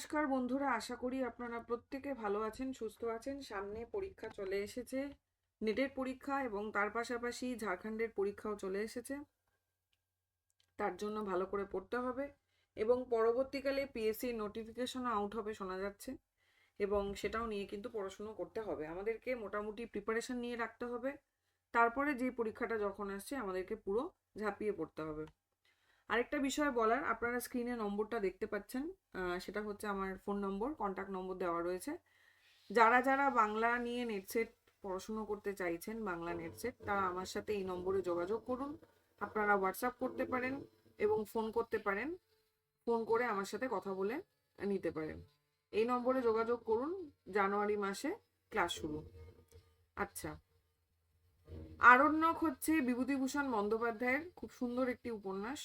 নমস্কার বন্ধুরা, আশা করি আপনারা প্রত্যেকে ভালো আছেন, সুস্থ আছেন। সামনে পরীক্ষা চলে এসেছে, নেটের পরীক্ষা এবং তার পাশাপাশি ঝাড়খণ্ডের পরীক্ষাও চলে এসেছে। তার জন্য ভালো করে পড়তে হবে এবং পরবর্তীকালে পিএসসি নোটিফিকেশন আউট হবে শোনা যাচ্ছে এবং সেটাও নিয়ে কিন্তু পড়াশুনো করতে হবে। আমাদেরকে মোটামুটি প্রিপারেশন নিয়ে রাখতে হবে। তারপরে যে পরীক্ষাটা যখন আসছে, আমাদেরকে পুরো ঝাঁপিয়ে পড়তে হবে। আরেকটা বিষয় বলার, আপনারা স্ক্রিনে নম্বরটা দেখতে পাচ্ছেন। সেটা হচ্ছে আমার ফোন নম্বর কন্ট্যাক্ট নম্বর দেওয়া রয়েছে। যারা যারা বাংলা নিয়ে নেটসেট পড়াশুনো করতে চাইছেন, বাংলা নেটসেট তারা আমার সাথে এই নম্বরে যোগাযোগ করুন। আপনারা হোয়াটসঅ্যাপ করতে পারেন এবং ফোন করতে পারেন। ফোন করে আমার সাথে কথা বলে নিতে পারেন। এই নম্বরে যোগাযোগ করুন, জানুয়ারি মাসে ক্লাস শুরু। আচ্ছা। আরণ্যক হচ্ছে বিভূতিভূষণ বন্দ্যোপাধ্যায়ের খুব সুন্দর একটি উপন্যাস।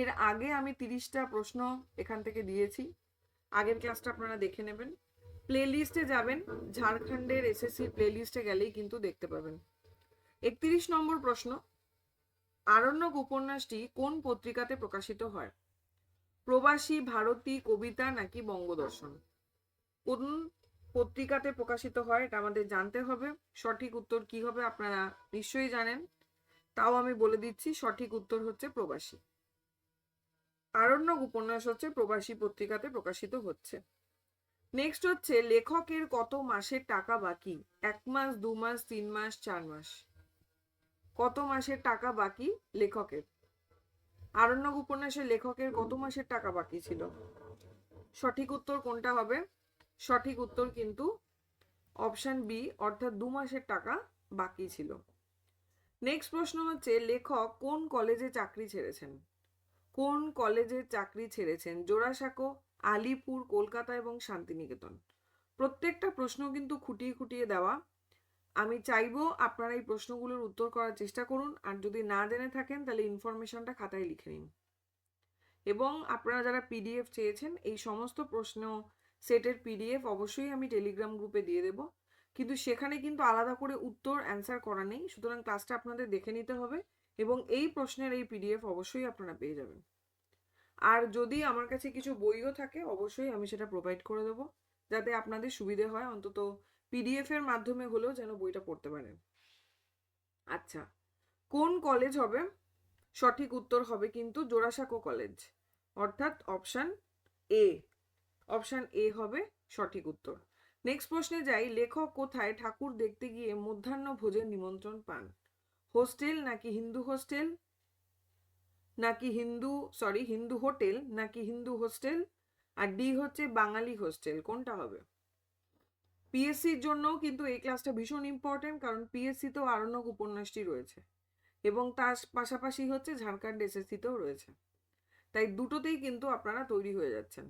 এর আগে আমি তিরিশটা প্রশ্ন এখান থেকে দিয়েছি। আগের ক্লাসটা আপনারা দেখে নেবেন। প্লে লিস্টে যাবেন। ঝাড়খণ্ডের এসএসসি প্লে লিস্টে গেলেই কিন্তু দেখতে পাবেন। একত্রিশ নম্বর প্রশ্ন, আরণ্যক উপন্যাসটি কোন পত্রিকাতে প্রকাশিত হয়? প্রবাসী, ভারতী, কবিতা নাকি বঙ্গদর্শন? কোন পত্রিকাতে প্রকাশিত হয় এটা আমাদের জানতে হবে। সঠিক উত্তর কি হবে আপনারা নিশ্চয়ই জানেন। তাও আমি বলে দিচ্ছি, সঠিক উত্তর হচ্ছে প্রবাসী। আরণ্যক উপন্যাস হচ্ছে প্রবাসী পত্রিকাতে প্রকাশিত হচ্ছে। নেক্সট হচ্ছে লেখকের কত মাসের টাকা বাকি? এক মাস, দু মাস, তিন মাস, চার মাস। কত মাসের টাকা বাকি লেখকের? আরণ্যক উপন্যাসের লেখকের কত মাসের টাকা বাকি ছিল? সঠিক উত্তর কোনটা হবে? সঠিক উত্তর কিন্তু অপশন বি, অর্থাৎ দু মাসের টাকা বাকি ছিল। নেক্সট প্রশ্ন হচ্ছে লেখক কোন কলেজে চাকরি ছেড়েছেন? কোন কলেজে চাকরি ছেড়েছেন? জোড়াসাঁকো, আলিপুর, কলকাতা এবং শান্তিনিকেতন। প্রত্যেকটা প্রশ্ন কিন্তু খুঁটিয়ে খুঁটিয়ে দেওয়া। আমি চাইব আপনারা এই প্রশ্নগুলোর উত্তর করার চেষ্টা করুন, আর যদি না জেনে থাকেন, তাহলে ইনফরমেশনটা খাতায় লিখে নিন। এবং আপনারা যারা পিডিএফ চেয়েছেন, এই সমস্ত প্রশ্ন সেটের পিডিএফ অবশ্যই আমি টেলিগ্রাম গ্রুপে দিয়ে দেব। কিন্তু সেখানে কিন্তু আলাদা করে উত্তর অ্যান্সার করা নেই। সুতরাং ক্লাসটা আপনাদের দেখে নিতে হবে। এবং এই প্রশ্নের এই পিডিএফ অবশ্যই আপনারা পেয়ে যাবেন। আর যদি আমার কাছে কিছু বইও থাকে, অবশ্যই আমি সেটা প্রোভাইড করে দেবো, যাতে আপনাদের সুবিধে হয়, অন্তত পিডিএফ এর মাধ্যমে হলেও যেন বইটা পড়তে পারেন। আচ্ছা কোন কলেজ হবে? সঠিক উত্তর হবে কিন্তু জোড়াসাঁকো কলেজ অর্থাৎ অপশন এ অপশন এ হবে সঠিক উত্তর। নেক্সট প্রশ্নে যাই, লেখক কোথায় ঠাকুর দেখতে গিয়ে মধ্যাহ্ন ভোজের নিমন্ত্রণ পান? হোস্টেল নাকি হিন্দু হোস্টেল? নাকি হিন্দু সরি হিন্দু হোটেল, নাকি হিন্দু হোস্টেল? আর ডি হচ্ছে বাঙালি হোস্টেল, কোনটা হবে? পিএসসির জন্যও কিন্তু এই ক্লাসটা ভীষণ ইম্পর্টেন্ট কারণ পিএসসিতেও আরণ্যক উপন্যাসটি রয়েছে। এবং তার পাশাপাশি হচ্ছে ঝাড়খণ্ড এসএসসিতেও রয়েছে। তাই দুটোতেই কিন্তু আপনারা তৈরি হয়ে যাচ্ছেন।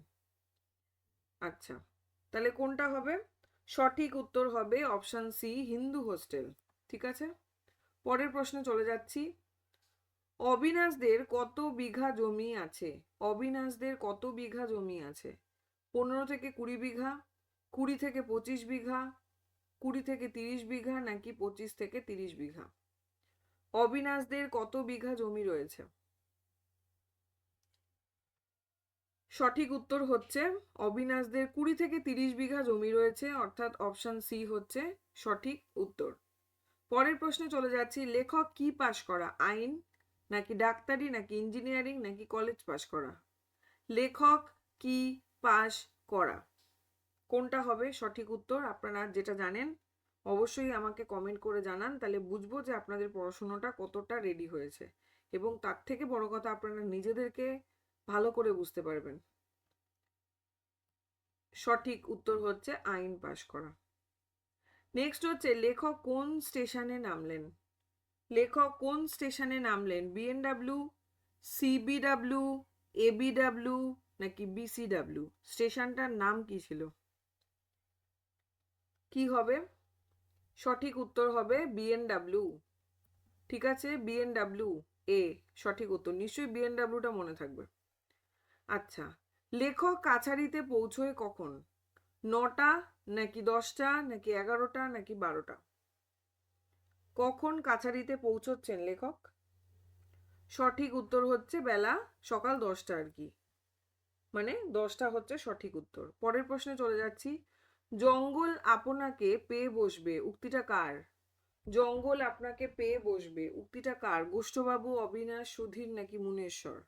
আচ্ছা তাহলে কোনটা হবে? সঠিক উত্তর হবে অপশন সি হিন্দু হোস্টেল, ঠিক আছে? পরের প্রশ্নে চলে যাচ্ছি। অবিনাশদের কত বিঘা জমি আছে? অবিনাশদের কত বিঘা জমি আছে? পনেরো থেকে কুড়ি বিঘা, কুড়ি থেকে পঁচিশ বিঘা, কুড়ি থেকে তিরিশ বিঘা নাকি পঁচিশ থেকে তিরিশ বিঘা? অবিনাশদের কত বিঘা জমি রয়েছে? সঠিক উত্তর হচ্ছে অবিনাশদের কুড়ি থেকে তিরিশ বিঘা জমি রয়েছে, অর্থাৎ অপশান সি হচ্ছে সঠিক উত্তর। পরের প্রশ্নে চলে যাচ্ছি, লেখক কি পাশ করা? আইন, নাকি ডাক্তারি, নাকি ইঞ্জিনিয়ারিং, নাকি কলেজ পাশ করা? লেখক কি পাশ করা? কোনটা হবে সঠিক উত্তর আপনারা যেটা জানেন, অবশ্যই আমাকে কমেন্ট করে জানান, তাহলে বুঝব যে আপনাদের পড়াশুনোটা কতটা রেডি হয়েছে এবং তার থেকে বড় কথা আপনারা নিজেদেরকে ভালো করে বুঝতে পারবেন। সঠিক উত্তর হচ্ছে আইন পাশ করা। নেক্সট হচ্ছে লেখক কোন স্টেশনে নামলেন? লেখক কোন স্টেশনে নামলেন? বিএনডাব্লিউ সিবিডাব্লিউ এবিডাব্লিউ নাকি বিসিডাব্লিউ স্টেশনটার নাম কি ছিল? কি হবে? সঠিক উত্তর হবে বিএনডাব্লিউ ঠিক আছে? বিএনডাব্লিউ এ সঠিক উত্তর। নিশ্চয়ই বিএনডাব্লিউটা মনে থাকবে। আচ্ছা লেখক কাছারিতে পৌঁছয় কখন? নটা নাকি দশটা, নাকি এগারোটা, নাকি বারোটা? কখন কাছারিতে পৌঁছচ্ছেন লেখক? সঠিক উত্তর হচ্ছে বেলা সকাল দশটা আর কি। মানে দশটা হচ্ছে সঠিক উত্তর। পরের প্রশ্নে চলে যাচ্ছি। জঙ্গল আপনাকে পেয়ে বসবে, উক্তিটা কার? জঙ্গল আপনাকে পেয়ে বসবে, উক্তিটা কার? গোষ্ঠবাবু, অবিনাশ, সুধীর নাকি মুনেশ্বর?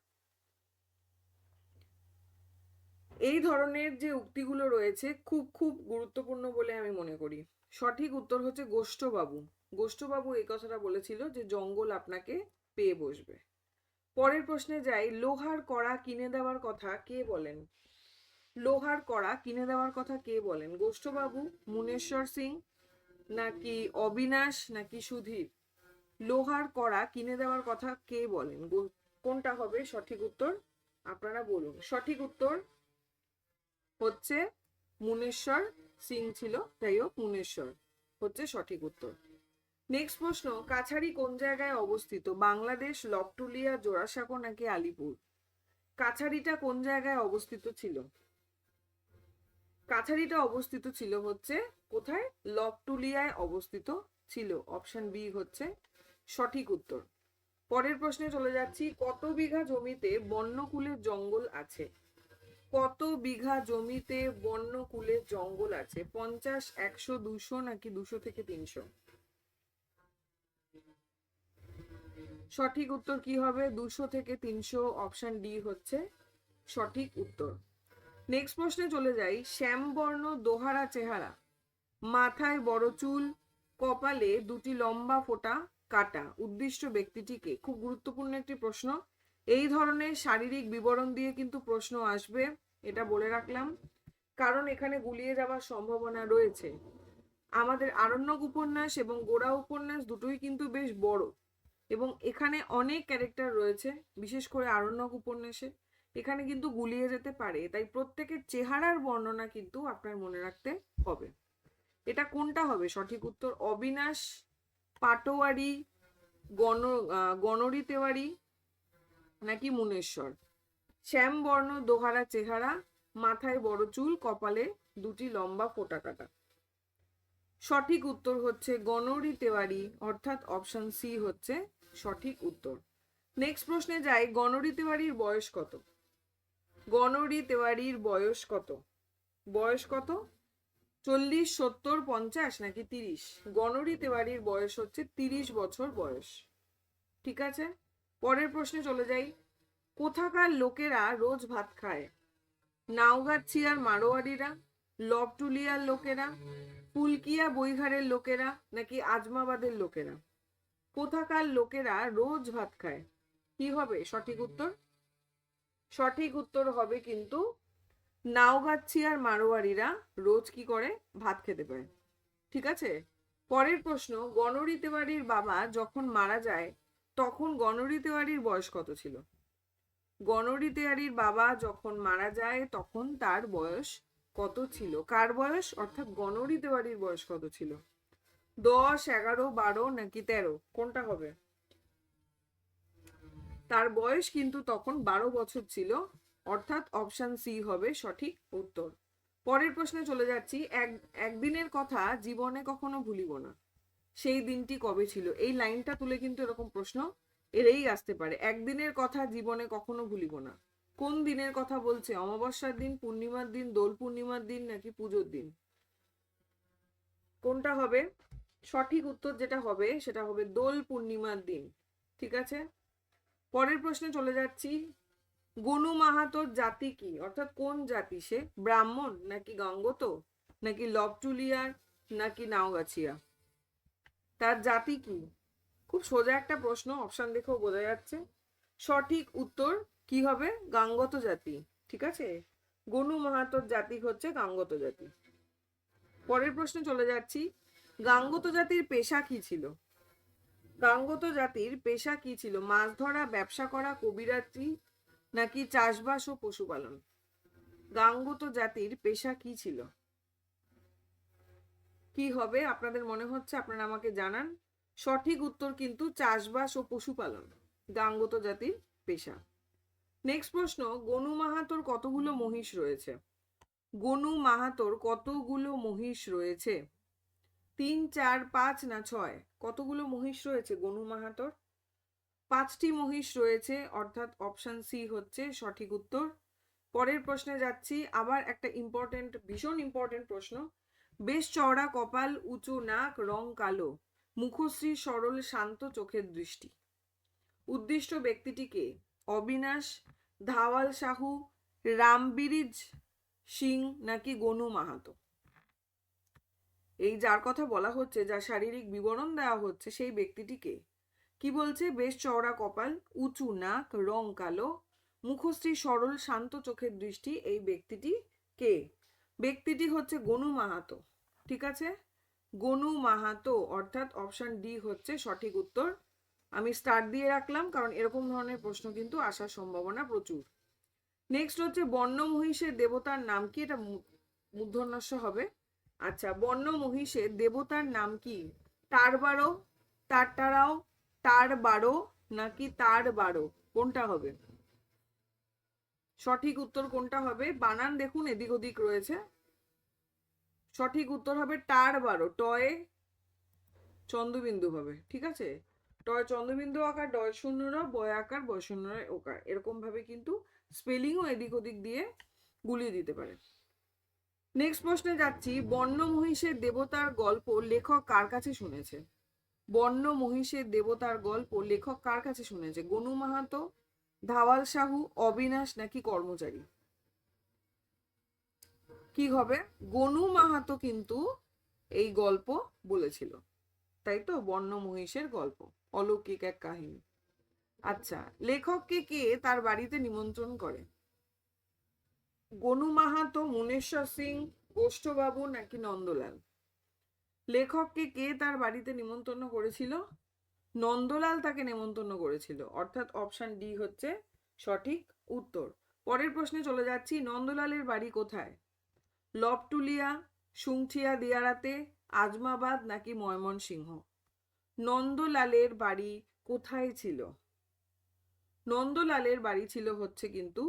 এই ধরনের যে উক্তিগুলো রয়েছে খুব খুব গুরুত্বপূর্ণ বলে আমি মনে করি। সঠিক উত্তর হচ্ছে গোষ্ঠবাবু। গোষ্ঠবাবু এই কথাটা বলেছিল যে জঙ্গল আপনাকে পেয়ে বসবে। পরের প্রশ্নে যাই, লোহার কড়া কিনে দেওয়ার কথা কে বলেন? লোহার কড়া কিনে দেওয়ার কথা কে বলেন? গোষ্ঠবাবু, মুনেশ্বর সিং, নাকি অবিনাশ, নাকি সুধীর? লোহার কড়া কিনে দেওয়ার কথা কে বলেন? কোনটা হবে সঠিক উত্তর? আপনারা বলুন। সঠিক উত্তর হচ্ছে মুনেশ্বর সিং ছিল, যাই হোক মুনেশ্বর হচ্ছে সঠিক উত্তর। নেক্সট প্রশ্ন, কাছাড়ি কোন জায়গায় অবস্থিত? বাংলাদেশ, লকটুলিয়া, জোড়াসাঁকো নাকি আলিপুর? কাছাড়িটা কোন জায়গায় অবস্থিত ছিল? কাছাড়িটা অবস্থিত ছিল হচ্ছে কোথায়? লকটুলিয়ায় অবস্থিত ছিল। অপশন বি হচ্ছে সঠিক উত্তর। পরের প্রশ্নে চলে যাচ্ছি, কত বিঘা জমিতে বন্যকুলের জঙ্গল আছে? কত বিঘা জমিতে বন্যকুলের জঙ্গল আছে? পঞ্চাশ, একশো, দুশো নাকি দুশো থেকে তিনশো? সঠিক উত্তর কি হবে? দুশো থেকে তিনশো অপশন ডি হচ্ছে সঠিক উত্তর। নেক্সট প্রশ্নে চলে যাই। শ্যামবর্ণ দোহারা চেহারা। মাথায় বড় চুল, কপালে দুটি লম্বা ফোঁটা, কাটা। উদ্দিষ্ট ব্যক্তিটিকে খুব গুরুত্বপূর্ণ একটি প্রশ্ন। এই ধরনের শারীরিক বিবরণ দিয়ে কিন্তু প্রশ্ন আসবে। এটা বলে রাখলাম। কারণ এখানে গুলিয়ে যাওয়ার সম্ভাবনা রয়েছে। আমাদের আরণ্যক উপন্যাস এবং গোড়া উপন্যাস দুটোই কিন্তু বেশ বড় এবং এখানে অনেক ক্যারেক্টার রয়েছে, বিশেষ করে আরণ্যক উপন্যাসে। এখানে কিন্তু গুলিয়ে যেতে পারে, তাই প্রত্যেকের চেহারার বর্ণনা কিন্তু আপনার মনে রাখতে হবে। এটা কোনটা হবে? সঠিক উত্তর অবিনাশ পাটোয়ারি, গণ গণরি তেওয়ারি নাকি মুনেশ্বর? শ্যামবর্ণ দোহারা চেহারা, মাথায় বড় চুল, কপালে দুটি লম্বা ফোঁটা কাটা। সঠিক উত্তর হচ্ছে গণরি তেওয়ারি, অর্থাৎ অপশন সি হচ্ছে সঠিক উত্তর। নেক্সট প্রশ্নে যাই, গণরি তেওয়ারির বয়স কত? গণরি তেওয়ারির বয়স কত? বয়স কত? চল্লিশ, সত্তর, পঞ্চাশ নাকি তিরিশ? গণরি তেওয়ারির বয়স হচ্ছে তিরিশ বছর বয়স। ঠিক আছে? পরের প্রশ্নে চলে যাই। কোথাকার লোকেরা রোজ ভাত খায়? নাওগাছিয়ার মারোয়ারিরা লবটুলিয়ার লোকেরা ফুলকিয়া বইঘারের লোকেরা নাকি আজমাবাদের লোকেরা? কোথাকার লোকেরা রোজ ভাত খায়? কি হবে সঠিক উত্তর? সঠিক উত্তর হবে কিন্তু নাওগাছিয়ার মারোয়ারিরা রোজ কি করে? ভাত খেতে পায়। ঠিক আছে? পরের প্রশ্ন গণরি তেওয়ারির বাবা যখন মারা যায়, তখন গণরি তেওয়ারির বয়স কত ছিল? গণরি তেওয়ারির বাবা যখন মারা যায়, তখন তার বয়স কত ছিল? কার বয়স? অর্থাৎ গণরি তেওয়ারির বয়স কত ছিল? দশ, এগারো, বারো নাকি তেরো? কোনটা হবে? তার বয়স কিন্তু তখন বারো বছর ছিল। অর্থাৎ অপশন সি হবে সঠিক উত্তর। পরের প্রশ্নে চলে যাচ্ছি। এক, একদিনের কথা জীবনে কখনো ভুলিব না। সেই দিনটি কবে ছিল? এই লাইনটা তুলে কিন্তু এরকম প্রশ্ন এলেই আসতে পারে। একদিনের কথা জীবনে কখনো ভুলিব না। কোন দিনের কথা বলছে? অমাবস্যার দিন, পূর্ণিমার দিন, দোল পূর্ণিমার দিন নাকি পুজোর দিন? কোনটা হবে? সঠিক উত্তর যেটা হবে, সেটা হবে দোল পূর্ণিমার দিন। ঠিক আছে? পরের প্রশ্নে চলে যাচ্ছি। গনু মাহাতোর জাতি কি? অর্থাৎ কোন জাতি সে? ব্রাহ্মণ নাকি গঙ্গত? নাকি লবটুলিয়ার নাকি নাওগাছিয়া? তার জাতি কি? খুব সোজা একটা প্রশ্ন অপশন দেখেও বোঝা যাচ্ছে। সঠিক উত্তর কি হবে? গাঙ্গত জাতি, ঠিক আছে? গনু মাহাতোর জাতি হচ্ছে গাঙ্গত জাতি। পরের প্রশ্নে চলে যাচ্ছি। গাঙ্গত জাতির পেশা কি ছিল? গাঙ্গত জাতির পেশা কি ছিল? মাছ ধরা, ব্যবসা করা, কবিরাত্রি, নাকি চাষবাস ও পশুপালন? গাঙ্গত জাতির পেশা কি ছিল? কি হবে? আপনাদের মনে হচ্ছে? আপনারা আমাকে জানান। সঠিক উত্তর কিন্তু চাষবাস ও পশুপালন গাঙ্গত জাতির পেশা। নেক্সট প্রশ্ন, গনু মাহাতোর কতগুলো মহিষ রয়েছে? গনু মাহাতোর কতগুলো মহিষ রয়েছে? তিন, চার, পাঁচ না ছয়? কতগুলো মহিষ রয়েছে গনু মাহাতোর? পাঁচটি মহিষ রয়েছে, অর্থাৎ অপশন সি হচ্ছে সঠিক উত্তর। পরের প্রশ্নে যাচ্ছি, আবার একটা ইম্পর্টেন্ট ভীষণ ইম্পর্টেন্ট প্রশ্ন। বেশ চওড়া কপাল, উঁচু নাক, রং কালো। মুখশ্রী সরল শান্ত চোখের দৃষ্টি। উদ্দিষ্ট ব্যক্তিটিকে অবিনাশ, ধাওয়াল সাহু, রামবিরিজ সিং নাকি গনু মাহাতো। এই যার কথা বলা হচ্ছে, যার শারীরিক বিবরণ দেওয়া হচ্ছে, সেই ব্যক্তিটিকে কি বলছে? বেশ চওড়া কপাল, উঁচু নাক, রং কালো, মুখশ্রী সরল শান্ত চোখের দৃষ্টি, এই ব্যক্তিটি কে? ব্যক্তিটি হচ্ছে গনু মাহাতো। ঠিক আছে? গনু মাহাতো অর্থাৎ অপশন ডি হচ্ছে সঠিক উত্তর। আমি স্টার দিয়ে রাখলাম, কারণ এরকম ধরনের প্রশ্ন কিন্তু আসার সম্ভাবনা প্রচুর। নেক্সট হচ্ছে বর্ণ মহিষের দেবতার নাম কি? এটা মূর্ধন্যস্য হবে। আচ্ছা বর্ণ মহিষের দেবতার নাম কি? তার বারো তারটারাও তার বারো নাকি তার বারো কোনটা হবে? সঠিক উত্তর কোনটা হবে? বানান দেখুন, এদিক ওদিক রয়েছে। সঠিক উত্তর হবে টার বারো, টয়ে চন্দ্রবিন্দু হবে, ঠিক আছে? টয় চন্দ্রবিন্দু আকার, ডয় শূন্যর, বয় আকার, বয় শূন্যর, ওকার। এরকমভাবে কিন্তু স্পেলিংও এদিক ওদিক দিয়ে গুলিয়ে দিতে পারে। নেক্সট প্রশ্নে যাচ্ছি বর্ণ মহিষের দেবতার গল্প লেখক কার কাছে শুনেছে? বর্ণ মহিষের দেবতার গল্প লেখক কার কাছে শুনেছে? গনু মাহাতো, ধাওয়াল সাহু, অবিনাশ নাকি কর্মচারী? কি হবে? গনু মাহাতো কিন্তু এই গল্প বলেছিল। তাই তো? বর্ণ মহিষের গল্প। অলৌকিক এক কাহিনী। আচ্ছা লেখককে কে তার বাড়িতে নিমন্ত্রণ করে? গনু মাহাতো, মুনেশ্বর সিং, গোষ্ঠবাবু নাকি নন্দলাল? লেখককে কে তার বাড়িতে নিমন্ত্রণ করেছিল? নন্দলাল তাকে নেমন্তন্ন করেছিল। অর্থাৎ অপশন ডি হচ্ছে সঠিক উত্তর। পরের প্রশ্নে চলে যাচ্ছি। নন্দলালের বাড়ি কোথায়? লবটুলিয়া, সুংঠিয়া দিয়ারাতে, আজমাবাদ নাকি ময়মনসিংহ? নন্দলালের বাড়ি কোথায় ছিল? নন্দলালের বাড়ি ছিল হচ্ছে কিন্তু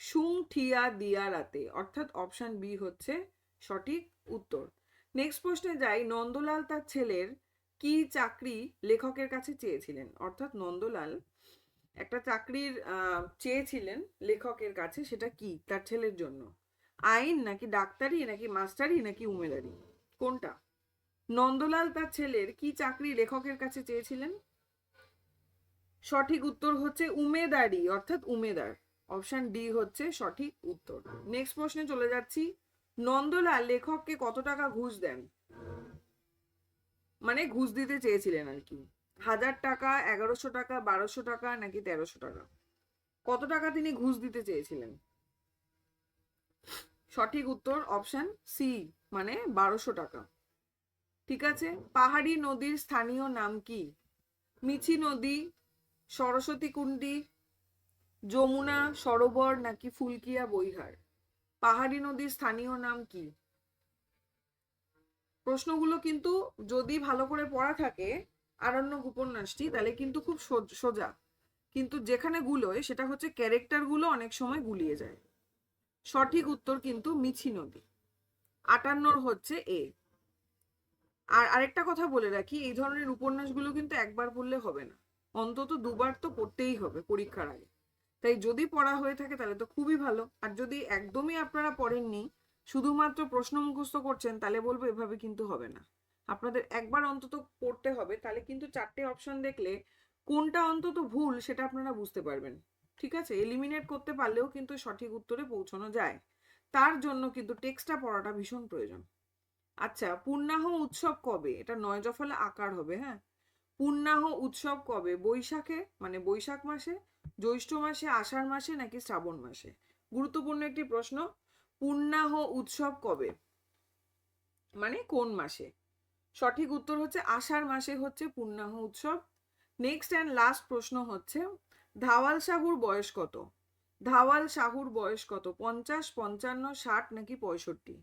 সুংঠিয়া দিয়ারাতে, অর্থাৎ অপশান বি হচ্ছে সঠিক উত্তর। নেক্সট প্রশ্নে যাই, নন্দলাল তার ছেলের কি চাকরি লেখকের কাছে চেয়েছিলেন? অর্থাৎ নন্দলাল একটা চাকরির চেয়েছিলেন লেখকের কাছে, সেটা কি তার ছেলের জন্য? আইন নাকি ডাক্তারি, নাকি মাস্টারি, নাকি উমেদারি কোনটা? নন্দলাল তার ছেলের কি চাকরি লেখকের কাছে চেয়েছিলেন? সঠিক উত্তর হচ্ছে উমেদারি, অর্থাৎ উমেদার। অপশন ডি হচ্ছে সঠিক উত্তর। নেক্সট প্রশ্নে চলে যাচ্ছি। নন্দলাল লেখককে কত টাকা ঘুষ দেন? মানে ঘুষ দিতে চেয়েছিলেন আর কি। হাজার টাকা, এগারোশো টাকা, বারোশো টাকা, নাকি তেরোশো টাকা? কত টাকা তিনি ঘুষ দিতে চেয়েছিলেন? সঠিক উত্তর অপশন সি মানে বারোশো টাকা। ঠিক আছে? পাহাড়ি নদীর স্থানীয় নাম কি? মিছি নদী, সরস্বতী কুণ্ডী, যমুনা, সরোবর, নাকি ফুলকিয়া, বৈহার? পাহাড়ি নদীর স্থানীয় নাম কি? প্রশ্নগুলো কিন্তু যদি ভালো করে পড়া থাকে আরণ্যক উপন্যাসটি, তাহলে কিন্তু খুব সোজ- কিন্তু যেখানে গুলোয় সেটা হচ্ছে ক্যারেক্টারগুলো অনেক সময় গুলিয়ে যায়। সঠিক উত্তর কিন্তু মিছি নদী। আটান্নর হচ্ছে এ। আর আরেকটা কথা বলে রাখি, এই ধরনের উপন্যাসগুলো কিন্তু একবার পড়লে হবে না। অন্তত দুবার তো পড়তেই হবে পরীক্ষার আগে। তাই যদি পড়া হয়ে থাকে তাহলে তো খুবই ভালো। আর যদি একদমই আপনারা পড়েননি, শুধুমাত্র প্রশ্ন মুখস্থ করছেন, তাহলে বলব এভাবে কিন্তু হবে না। আপনাদের একবার অন্তত পড়তে হবে, তাহলে কিন্তু চারটে অপশন দেখলে কোনটা অন্তত ভুল সেটা আপনারা বুঝতে পারবেন। ঠিক আছে? এলিমিনেট করতে পারলেও কিন্তু সঠিক উত্তরে পৌঁছানো যায়। তার জন্য কিন্তু টেক্সটটা পড়াটা ভীষণ প্রয়োজন। আচ্ছা পূর্ণাহ উৎসব কবে? এটা নয় জফলা আকার হবে হ্যাঁ? পূর্ণাহ উৎসব কবে? বৈশাখে? মানে বৈশাখ মাসে? জ্যৈষ্ঠ মাসে? আষাঢ় মাসে? নাকি শ্রাবণ মাসে? গুরুত্বপূর্ণ একটি প্রশ্ন। পূর্ণাহ উৎসব কবে? মানে কোন মাসে? সঠিক উত্তর হচ্ছে আষাঢ় মাসে হচ্ছে পূর্ণাহ উৎসব। নেক্সট অ্যান্ড লাস্ট প্রশ্ন হচ্ছে ধাওয়াল সাহুর বয়স কত? ধাওয়াল সাহুর বয়স কত? পঞ্চাশ, পঞ্চান্ন, ষাট নাকি পঁয়ষট্টি?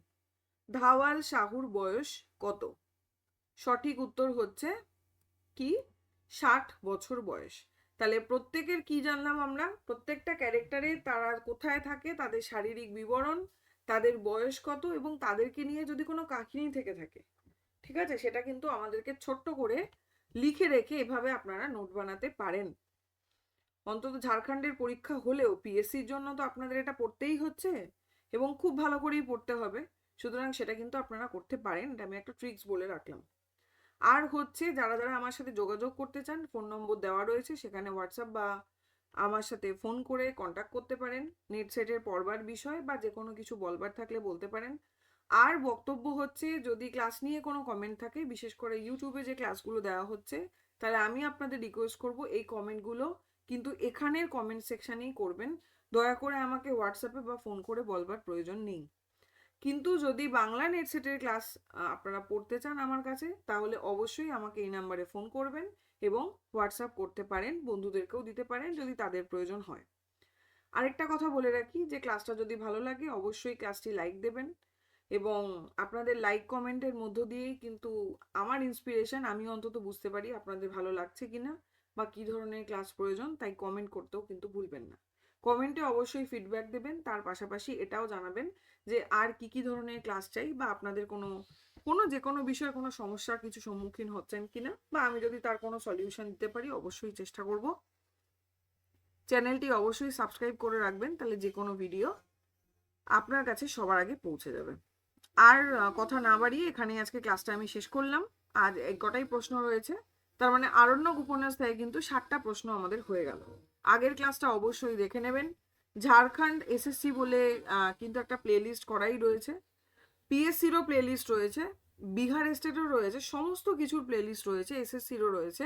ধাওয়াল সাহুর বয়স কত? সঠিক উত্তর হচ্ছে কি? ষাট বছর বয়স। তাহলে প্রত্যেকের কি জানলাম আমরা? প্রত্যেকটা ক্যারেক্টারে তারা কোথায় থাকে, তাদের শারীরিক বিবরণ, তাদের বয়স কত এবং তাদেরকে নিয়ে যদি কোনো কাহিনী থেকে থাকে, ঠিক আছে? সেটা কিন্তু আমাদেরকে ছোট্ট করে লিখে রেখে এভাবে আপনারা নোট বানাতে পারেন। অন্তত ঝাড়খণ্ডের পরীক্ষা হলেও পিএসসির জন্য তো আপনাদের এটা পড়তেই হচ্ছে এবং খুব ভালো করেই পড়তে হবে। সুতরাং সেটা কিন্তু আপনারা করতে পারেন, এটা আমি একটা ট্রিক্স বলে রাখলাম। আর হচ্ছে যারা যারা আমার সাথে যোগাযোগ করতে চান ফোন নম্বর দেওয়া রয়েছে, সেখানে হোয়াটসঅ্যাপ বা আমার সাথে ফোন করে কন্ট্যাক্ট করতে পারেন। নেট সেটের পড়বার বিষয় বা যে কোনো কিছু বলবার থাকলে বলতে পারেন। আর বক্তব্য হচ্ছে, যদি ক্লাস নিয়ে কোনো কমেন্ট থাকে, বিশেষ করে ইউটিউবে যে ক্লাসগুলো দেওয়া হচ্ছে, তাহলে আমি আপনাদের রিকোয়েস্ট করব এই কমেন্টগুলো কিন্তু এখানের কমেন্ট সেকশানেই করবেন। দয়া করে আমাকে হোয়াটসঅ্যাপে বা ফোন করে বলবার প্রয়োজন নেই। কিন্তু যদি বাংলা নেট সেটের ক্লাস আপনারা পড়তে চান আমার কাছে, তাহলে অবশ্যই আমাকে এই নাম্বারে ফোন করবেন এবং হোয়াটসঅ্যাপ করতে পারেন, বন্ধুদেরকেও দিতে পারেন যদি তাদের প্রয়োজন হয়। আরেকটা কথা বলে রাখি যে ক্লাসটা যদি ভালো লাগে, অবশ্যই ক্লাসটি লাইক দেবেন এবং আপনাদের লাইক কমেন্টের মধ্য দিয়েই কিন্তু আমার ইন্সপিরেশন আমি অন্তত বুঝতে পারি আপনাদের ভালো লাগছে কিনা। বা কী ধরনের ক্লাস প্রয়োজন, তাই কমেন্ট করতেও কিন্তু ভুলবেন না। কমেন্টে অবশ্যই ফিডব্যাক দেবেন, তার পাশাপাশি এটাও জানাবেন যে আর কি কি ধরনের ক্লাস চাই বা আপনাদের কোনো কোনো যে কোনো বিষয়ে কোনো সমস্যার কিছু সম্মুখীন হচ্ছেন কিনা বা আমি যদি তার কোনো সলিউশন দিতে পারি, অবশ্যই চেষ্টা করব। চ্যানেলটি অবশ্যই সাবস্ক্রাইব করে রাখবেন, তাহলে যে কোনো ভিডিও আপনার কাছে সবার আগে পৌঁছে যাবে। আর কথা না বাড়িয়ে এখানে আজকে ক্লাসটা আমি শেষ করলাম। আর এক কটাই প্রশ্ন রয়েছে। তার মানে আরণ্যক উপন্যাস থেকে কিন্তু ষাটটা প্রশ্ন আমাদের হয়ে গেল। আগের ক্লাসটা অবশ্যই দেখে নেবেন। ঝাড়খণ্ড এসএসসি বলে কিন্তু একটা প্লেলিস্ট করাই রয়েছে। পিএসসিরও প্লেলিস্ট রয়েছে। বিহার স্টেটও রয়েছে। সমস্ত কিছুর প্লেলিস্ট রয়েছে এসএসসিরও রয়েছে।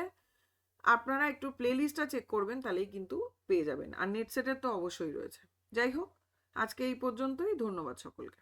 আপনারা একটু প্লেলিস্টটা চেক করবেন, তাহলেই কিন্তু পেয়ে যাবেন। আর নেট সেটের তো অবশ্যই রয়েছে। যাই হোক, আজকে এই পর্যন্তই। ধন্যবাদ সকলকে।